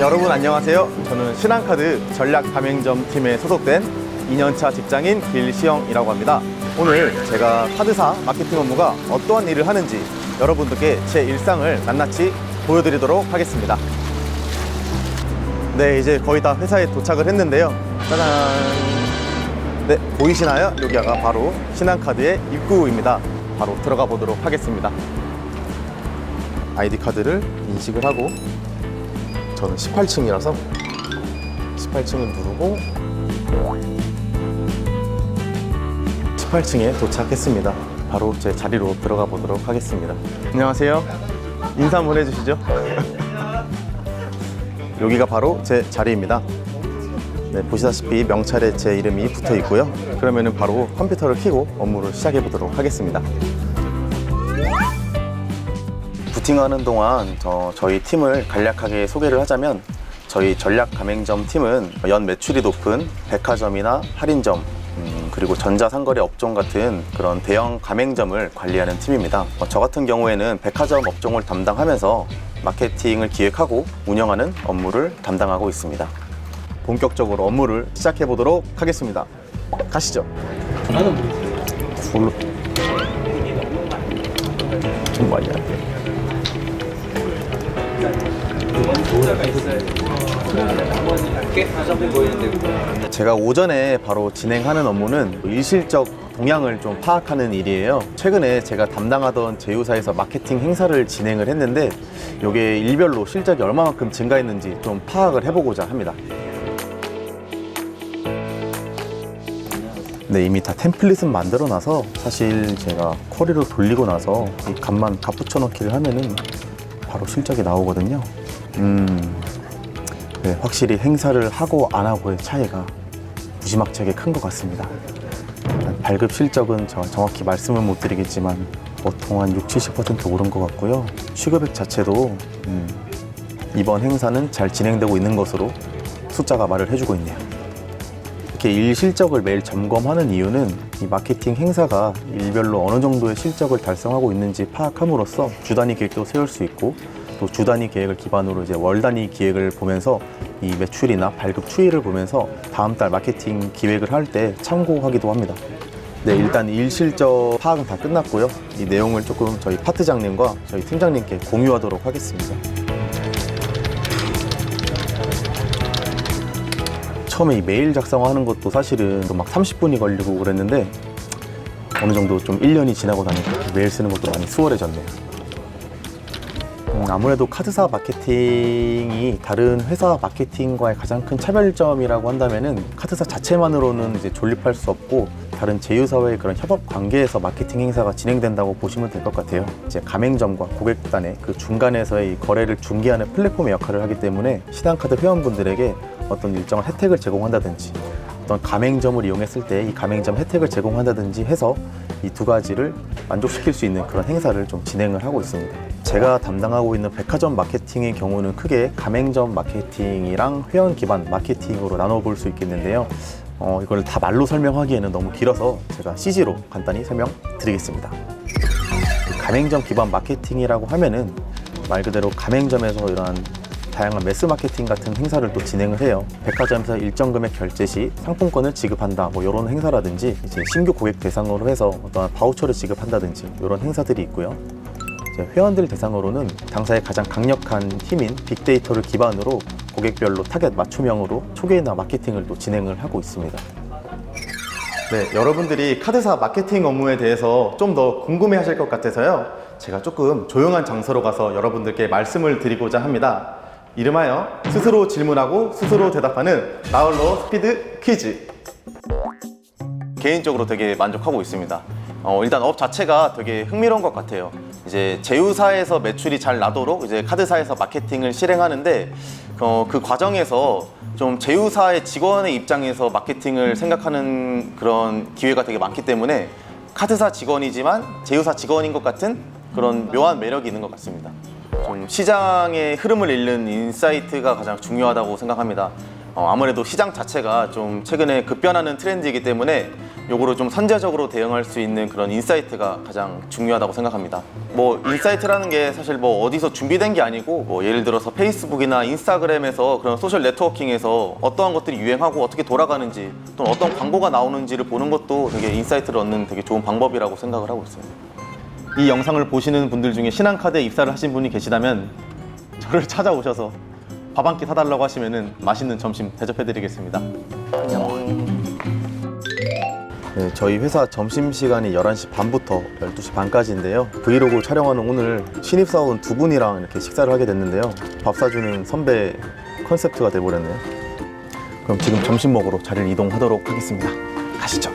여러분 안녕하세요. 저는 신한카드 전략 가맹점 팀에 소속된 2년차 직장인 길시영이라고 합니다. 오늘 제가 카드사 마케팅 업무가 어떠한 일을 하는지 여러분들께 제 일상을 낱낱이 보여드리도록 하겠습니다. 네, 이제 거의 다 회사에 도착을 했는데요. 짜잔. 네, 보이시나요? 여기가 바로 신한카드의 입구입니다. 바로 들어가 보도록 하겠습니다. 아이디 카드를 인식을 하고 저는 18층이라서 18층을 누르고 18층에 도착했습니다. 바로 제 자리로 들어가 보도록 하겠습니다. 안녕하세요. 인사 한번 해주시죠. 여기가 바로 제 자리입니다. 네, 보시다시피 명찰에 제 이름이 붙어 있고요. 그러면은 바로 컴퓨터를 켜고 업무를 시작해 보도록 하겠습니다. 부팅하는 동안 저, 저희 팀을 간략하게 소개를 하자면 저희 전략 가맹점 팀은 연 매출이 높은 백화점이나 할인점 음, 그리고 전자상거래 업종 같은 그런 대형 가맹점을 관리하는 팀입니다. 어, 저 같은 경우에는 백화점 업종을 담당하면서 마케팅을 기획하고 운영하는 업무를 담당하고 있습니다. 본격적으로 업무를 시작해 보도록 하겠습니다. 가시죠. 나는 뭘로? 좀 많이 안 돼. 제가 오전에 바로 진행하는 업무는 일실적 동향을 좀 파악하는 일이에요. 최근에 제가 담당하던 제휴사에서 마케팅 행사를 진행을 했는데 이게 일별로 실적이 얼마만큼 증가했는지 좀 파악을 해보고자 합니다. 네, 이미 다 템플릿은 만들어 놔서 사실 제가 쿼리로 돌리고 나서 이 값만 값 붙여 넣기를 하면은 바로 실적이 나오거든요. 음, 네, 확실히 행사를 하고 안 하고의 차이가 무지막지하게 큰 것 같습니다. 발급 실적은 저 정확히 말씀을 못 드리겠지만 보통 한 6, 70% 오른 것 같고요. 취급액 자체도 음, 이번 행사는 잘 진행되고 있는 것으로 숫자가 말을 해주고 있네요. 이렇게 일 실적을 매일 점검하는 이유는 이 마케팅 행사가 일별로 어느 정도의 실적을 달성하고 있는지 파악함으로써 주 단위 계획도 세울 수 있고 또 주 단위 계획을 기반으로 이제 월 단위 기획을 보면서 이 매출이나 발급 추이를 보면서 다음 달 마케팅 기획을 할 때 참고하기도 합니다. 네, 일단 일 실적 파악은 다 끝났고요. 이 내용을 조금 저희 파트장님과 저희 팀장님께 공유하도록 하겠습니다. 처음에 이 메일 작성하는 것도 사실은 막 30분이 걸리고 그랬는데 어느 정도 좀 1년이 지나고 나니까 메일 쓰는 것도 많이 수월해졌네요. 음, 아무래도 카드사 마케팅이 다른 회사 마케팅과의 가장 큰 차별점이라고 한다면은 카드사 자체만으로는 이제 존립할 수 없고 다른 제휴사와의 그런 협업 관계에서 마케팅 행사가 진행된다고 보시면 될 것 같아요. 이제 가맹점과 고객단의 그 중간에서의 이 거래를 중개하는 플랫폼의 역할을 하기 때문에 신한카드 회원분들에게 어떤 일정한 혜택을 제공한다든지 어떤 가맹점을 이용했을 때 이 가맹점 혜택을 제공한다든지 해서 이 두 가지를 만족시킬 수 있는 그런 행사를 좀 진행을 하고 있습니다. 제가 담당하고 있는 백화점 마케팅의 경우는 크게 가맹점 마케팅이랑 회원 기반 마케팅으로 나눠볼 수 있겠는데요. 어, 이걸 다 말로 설명하기에는 너무 길어서 제가 CG로 간단히 설명드리겠습니다. 가맹점 기반 마케팅이라고 하면은 말 그대로 가맹점에서 이러한 다양한 매스 마케팅 같은 행사를 또 진행을 해요. 백화점에서 일정 금액 결제 시 상품권을 지급한다, 뭐 이런 행사라든지 이제 신규 고객 대상으로 해서 어떤 바우처를 지급한다든지 이런 행사들이 있고요. 회원들 대상으로는 당사의 가장 강력한 힘인 빅데이터를 기반으로 고객별로 타겟 맞춤형으로 초계나 마케팅을 또 진행을 하고 있습니다. 네, 여러분들이 카드사 마케팅 업무에 대해서 좀 더 궁금해 하실 것 같아서요. 제가 조금 조용한 장소로 가서 여러분들께 말씀을 드리고자 합니다. 이름하여 스스로 질문하고 스스로 대답하는 나홀로 스피드 퀴즈. 개인적으로 되게 만족하고 있습니다. 어, 일단 업 자체가 되게 흥미로운 것 같아요. 이제 제휴사에서 매출이 잘 나도록 이제 카드사에서 마케팅을 실행하는데 어, 그 과정에서 좀 제휴사의 직원의 입장에서 마케팅을 생각하는 그런 기회가 되게 많기 때문에 카드사 직원이지만 제휴사 직원인 것 같은 그런 묘한 매력이 있는 것 같습니다. 좀 시장의 흐름을 읽는 인사이트가 가장 중요하다고 생각합니다. 어, 아무래도 시장 자체가 좀 최근에 급변하는 트렌드이기 때문에 요거를 좀 선제적으로 대응할 수 있는 그런 인사이트가 가장 중요하다고 생각합니다. 뭐 인사이트라는 게 사실 뭐 어디서 준비된 게 아니고 뭐 예를 들어서 페이스북이나 인스타그램에서 그런 소셜 네트워킹에서 어떠한 것들이 유행하고 어떻게 돌아가는지 또는 어떤 광고가 나오는지를 보는 것도 되게 인사이트를 얻는 되게 좋은 방법이라고 생각을 하고 있어요. 이 영상을 보시는 분들 중에 신한카드에 입사를 하신 분이 계시다면 저를 찾아오셔서 밥 한 끼 사달라고 하시면은 맛있는 점심 대접해드리겠습니다. 네, 저희 회사 점심시간이 11시 반부터 12시 반까지인데요. 브이로그 촬영하는 오늘 신입사원 두 분이랑 이렇게 식사를 하게 됐는데요. 밥 사주는 선배 컨셉트가 돼버렸네요. 그럼 지금 점심 먹으러 자리를 이동하도록 하겠습니다. 가시죠.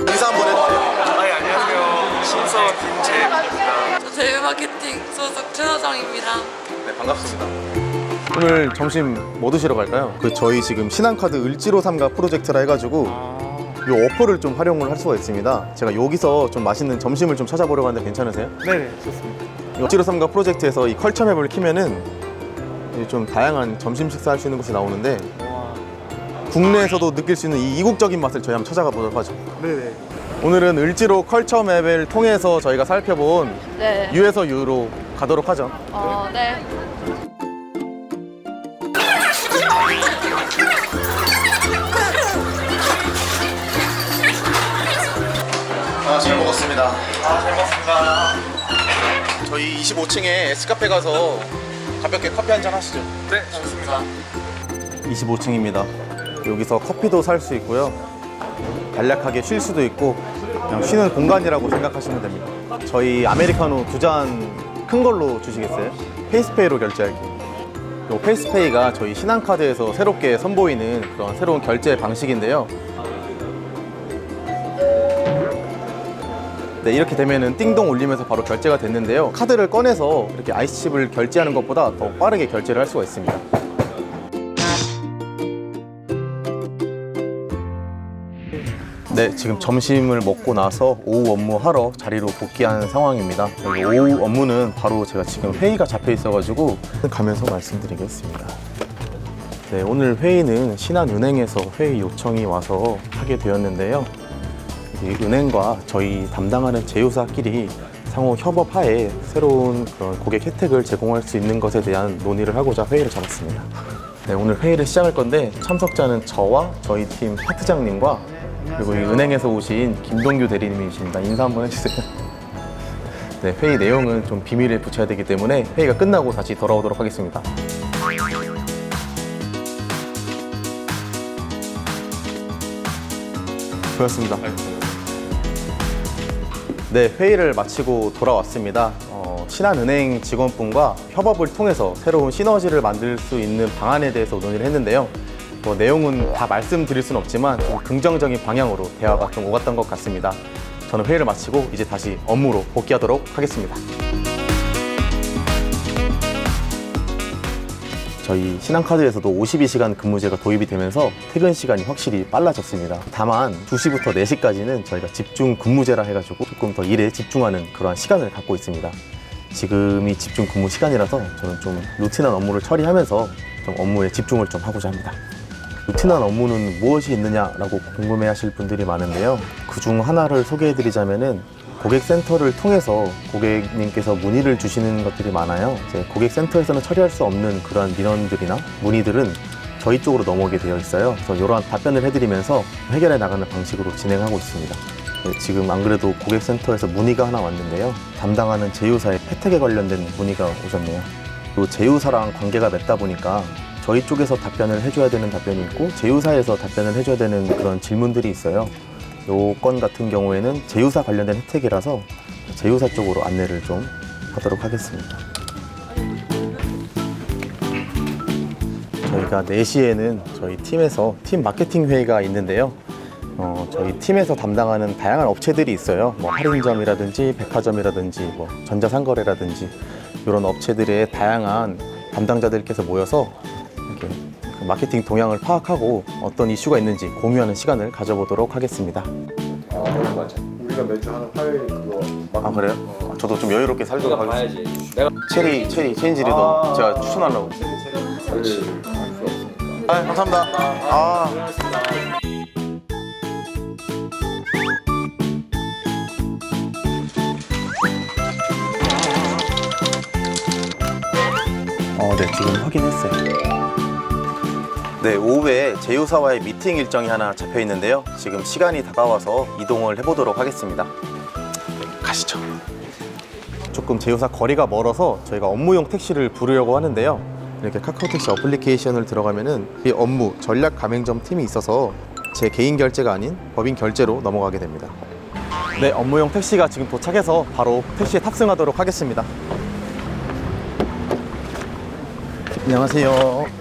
인사 한번 해주세요. 아, 안녕하세요. 신서 김재입니다. 저 제휴마케팅 소속 최서정입니다. 네, 반갑습니다. 오늘 점심 뭐 드시러 갈까요? 그 저희 지금 신한카드 을지로 삼가 프로젝트라 해가지고 이 어퍼를 좀 활용을 할 수가 있습니다. 제가 여기서 좀 맛있는 점심을 좀 찾아보려고 하는데 괜찮으세요? 네네, 좋습니다. 이 을지로 삼가 프로젝트에서 이 컬처 맵을 키면은 이좀 다양한 점심 식사할 수 있는 곳이 나오는데 와, 국내에서도 느낄 수 있는 이 이국적인 맛을 저희 한번 찾아가 보도록 하죠. 네네. 오늘은 을지로 컬처 맵을 통해서 저희가 살펴본 네. 유에서 유로 가도록 하죠. 어, 네. 먹었습니다. 아, 잘 먹습니다. 저희 25층에 에스카페 가서 가볍게 커피 한 잔 하시죠. 네, 좋습니다. 25층입니다. 여기서 커피도 살 수 있고요. 간략하게 쉴 수도 있고 그냥 쉬는 공간이라고 생각하시면 됩니다. 저희 아메리카노 두 잔 큰 걸로 주시겠어요? 페이스페이로 결제하기. 요 페이스페이가 저희 신한카드에서 새롭게 선보이는 그런 새로운 결제 방식인데요. 네, 이렇게 되면은 띵동 울리면서 바로 결제가 됐는데요. 카드를 꺼내서 이렇게 아이스칩을 결제하는 것보다 더 빠르게 결제를 할 수가 있습니다. 네, 지금 점심을 먹고 나서 오후 업무 하러 자리로 복귀한 상황입니다. 오후 업무는 바로 제가 지금 회의가 잡혀 있어가지고 가면서 말씀드리겠습니다. 네, 오늘 회의는 신한은행에서 회의 요청이 와서 하게 되었는데요. 이 은행과 저희 담당하는 제휴사끼리 상호 협업하에 새로운 그런 고객 혜택을 제공할 수 있는 것에 대한 논의를 하고자 회의를 잡았습니다. 네, 오늘 회의를 시작할 건데 참석자는 저와 저희 팀 파트장님과 그리고 이 은행에서 오신 김동규 대리님이십니다. 인사 한번 해주세요. 네, 회의 내용은 좀 비밀에 붙여야 되기 때문에 회의가 끝나고 다시 돌아오도록 하겠습니다. 고맙습니다. 네, 회의를 마치고 돌아왔습니다. 어, 신한은행 직원분과 협업을 통해서 새로운 시너지를 만들 수 있는 방안에 대해서 논의를 했는데요. 뭐 내용은 다 말씀드릴 수는 없지만 좀 긍정적인 방향으로 대화가 좀 오갔던 것 같습니다. 저는 회의를 마치고 이제 다시 업무로 복귀하도록 하겠습니다. 저희 신한카드에서도 52시간 근무제가 도입이 되면서 퇴근 시간이 확실히 빨라졌습니다. 다만 2시부터 4시까지는 저희가 집중 근무제라 해가지고 조금 더 일에 집중하는 그러한 시간을 갖고 있습니다. 지금이 집중 근무 시간이라서 저는 좀 루틴한 업무를 처리하면서 좀 업무에 집중을 좀 하고자 합니다. 루틴한 업무는 무엇이 있느냐라고 궁금해 하실 분들이 많은데요. 그 중 하나를 소개해 드리자면은 고객센터를 통해서 고객님께서 문의를 주시는 것들이 많아요. 이제 고객센터에서는 처리할 수 없는 그런 민원들이나 문의들은 저희 쪽으로 넘어오게 되어 있어요. 그래서 이러한 답변을 해드리면서 해결해 나가는 방식으로 진행하고 있습니다. 네, 지금 안 그래도 고객센터에서 문의가 하나 왔는데요. 담당하는 제휴사의 혜택에 관련된 문의가 오셨네요. 또 제휴사랑 관계가 맺다 보니까 저희 쪽에서 답변을 해줘야 되는 답변이 있고 제휴사에서 답변을 해줘야 되는 그런 질문들이 있어요. 요건 같은 경우에는 제휴사 관련된 혜택이라서 제휴사 쪽으로 안내를 좀 하도록 하겠습니다. 저희가 4시에는 저희 팀에서 팀 마케팅 회의가 있는데요. 어, 저희 팀에서 담당하는 다양한 업체들이 있어요. 뭐 할인점이라든지 백화점이라든지 뭐 전자상거래라든지 이런 업체들의 다양한 담당자들께서 모여서 이렇게 그 마케팅 동향을 파악하고 어떤 이슈가 있는지 공유하는 시간을 가져보도록 하겠습니다. 아, 맞아. 우리가 매주 하는 화요일 그거. 아 그래요? 어. 아, 저도 좀 여유롭게 살도록 하겠습니다. 내가 체리 체리 체인지리더 아 제가 추천하려고. 체리 체리. 그렇지. 아, 감사합니다. 아. 아, 아. 어, 네, 지금 확인했어요. 네, 오후에 제휴사와의 미팅 일정이 하나 잡혀 있는데요. 지금 시간이 다가와서 이동을 해보도록 하겠습니다. 가시죠. 조금 제휴사 거리가 멀어서 저희가 업무용 택시를 부르려고 하는데요. 이렇게 카카오 택시 어플리케이션을 들어가면은 이 업무 전략 가맹점 팀이 있어서 제 개인 결제가 아닌 법인 결제로 넘어가게 됩니다. 네, 업무용 택시가 지금 도착해서 바로 택시에 탑승하도록 하겠습니다. 안녕하세요.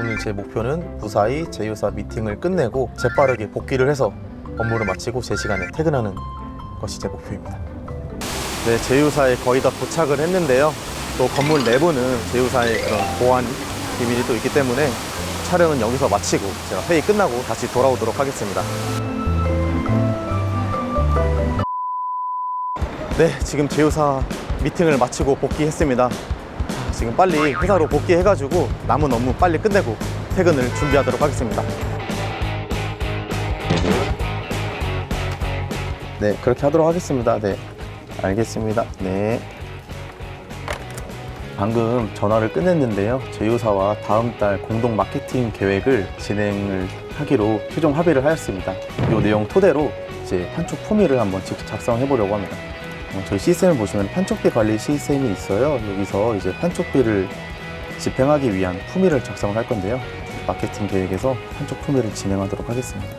오늘 제 목표는 무사히 제휴사 미팅을 끝내고 재빠르게 복귀를 해서 업무를 마치고 제 시간에 퇴근하는 것이 제 목표입니다. 네, 제휴사에 거의 다 도착을 했는데요. 또 건물 내부는 제휴사의 그런 보안 비밀이 또 있기 때문에 촬영은 여기서 마치고 제가 회의 끝나고 다시 돌아오도록 하겠습니다. 네, 지금 제휴사 미팅을 마치고 복귀했습니다. 아, 지금 빨리 회사로 복귀해가지고 남은 업무 빨리 끝내고 퇴근을 준비하도록 하겠습니다. 네, 그렇게 하도록 하겠습니다. 네, 알겠습니다. 네. 방금 전화를 끝냈는데요. 제휴사와 다음 달 공동 마케팅 계획을 진행을 하기로 최종 합의를 하였습니다. 이 내용 토대로 이제 판촉 포미를 한번 직접 작성해 보려고 합니다. 어, 저희 시스템을 보시면 판촉비 관리 시스템이 있어요. 여기서 이제 판촉비를 집행하기 위한 품위를 작성을 할 건데요. 마케팅 계획에서 판촉 품위를 진행하도록 하겠습니다.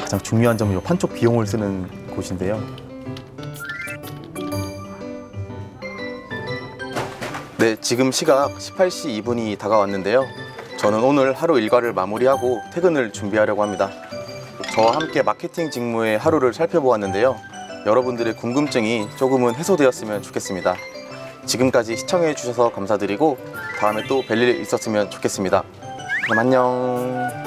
가장 중요한 점은 이 판촉 비용을 쓰는 곳인데요. 네, 지금 시각 18시 2분이 다가왔는데요. 저는 오늘 하루 일과를 마무리하고 퇴근을 준비하려고 합니다. 저와 함께 마케팅 직무의 하루를 살펴보았는데요. 여러분들의 궁금증이 조금은 해소되었으면 좋겠습니다. 지금까지 시청해 주셔서 감사드리고 다음에 또 뵐 일 있었으면 좋겠습니다. 그럼 안녕.